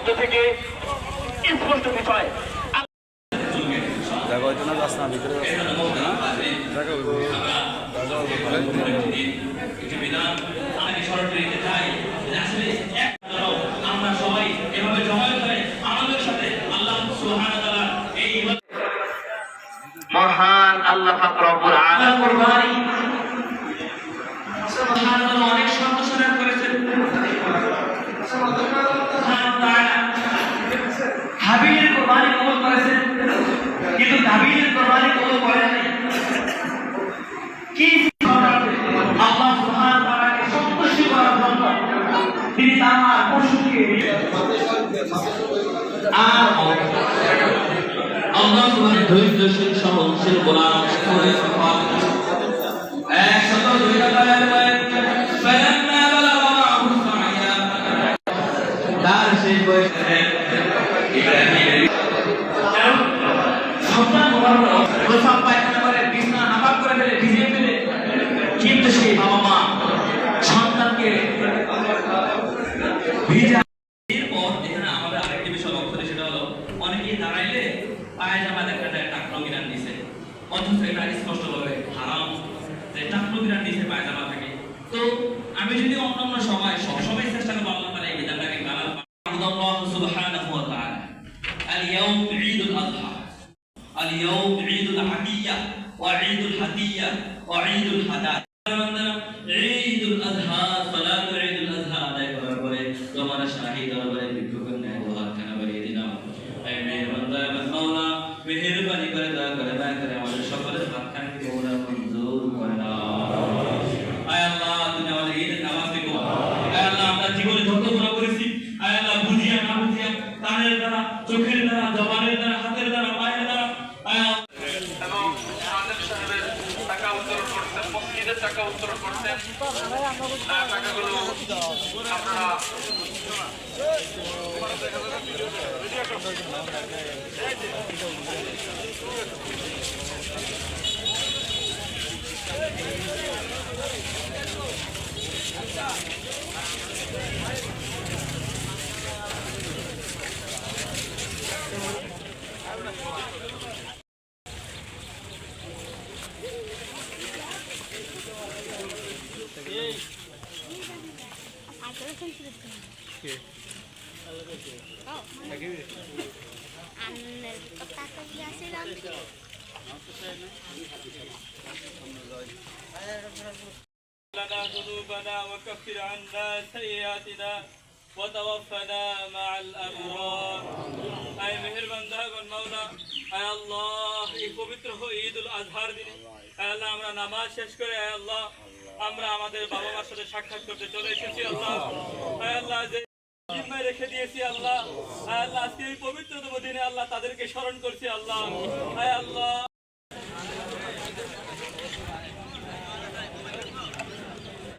মধ্য থেকে স্পষ্ট বিষয় জায়গা হইতো না যাস না ভিতরে জায়গা হইব জায়গা হইব আমি স্মরণ রেখে চাই যে আসলে এক দল আমরা সবাই এভাবে জমায়েত হয়ে আমাদের সাথে আল্লাহ সুবহানাহু ওয়া তাআলা এই মহান আল্লাহ পাক রব্বুল আল্লাহ আলামিন কুরবানি সুবহানাল্লাহ অনেক শব্দ শোনার করেছেন সুবহানাহু তাআলা হাবিলের কোরবানি কবল করেছেন? কিন্তু কাবিলের কোরবানি কবল করেন নাই। কি তার সেই বয়সে বাবা মা সন্তানকে ভিজা এরপর এখানে আমাদের আরেকটি বিষয় লক্ষ্য করি সেটা হলো অনেকেই দাঁড়াইলে পায়জামা দেখা যায় টাকলো কিনার নিচে অথচ এটা স্পষ্টভাবে হারাম যে টাকলো কিনার নিচে পায়জামা থাকে তো আমি যদি অন্যান্য সময় সবসময় চেষ্টা করবো আল্লাহ তাআলা এই বিধানটাকে মানার আল্লাহ সুবহানাহু ওয়া তাআলা اليوم عيد الأضحى اليوم عيد العقية وعيد الهدية وعيد الهدايا তোমার শাহী দরবারে ভিক্ষুকের ন্যায় দুহাতখানা বাড়িয়ে দিলাম। এই মেহরবান দয়াবান মাওলা, মেহেরবানি করে দয়া করে দয়া করে আমাদের সকলের হাতখানাকে মৌলা মঞ্জুর করে নাও। আয় আল্লাহ, তুমি আমাদের ঈদের নামাজ দেখো। আয় আল্লাহ, আমরা জীবনে যত গুনাহ করেছি, আয় আল্লাহ, বুঝিয়া না বুঝিয়া কানের দ্বারা, চোখের দ্বারা, জবানের দ্বারা, হাতের দ্বারা, পায়ের দ্বারা, আয় মসজিদের টাকা উত্তোলন করছেন। টাকাগুলো আপনারা لنا ذنوبنا وكفر عنا سيئاتنا وتوفنا مع الأبرار أي মেহেরবান দয়াবান মাওলা আয় আল্লাহ এই পবিত্র ঈদুল আজহার দিনে আয় আল্লাহ আমরা নামাজ শেষ করে আয় আল্লাহ আমরা আমাদের বাবা মার সাথে সাক্ষাৎ করতে চলে এসেছি, আল্লাহ। আল্লাহ, যে জিম্মায় রেখে দিয়েছি, আল্লাহ। আল্লাহ, আজকে এই পবিত্রতম দিনে আল্লাহ তাদেরকে স্মরণ করছি, আল্লাহ। আল্লাহ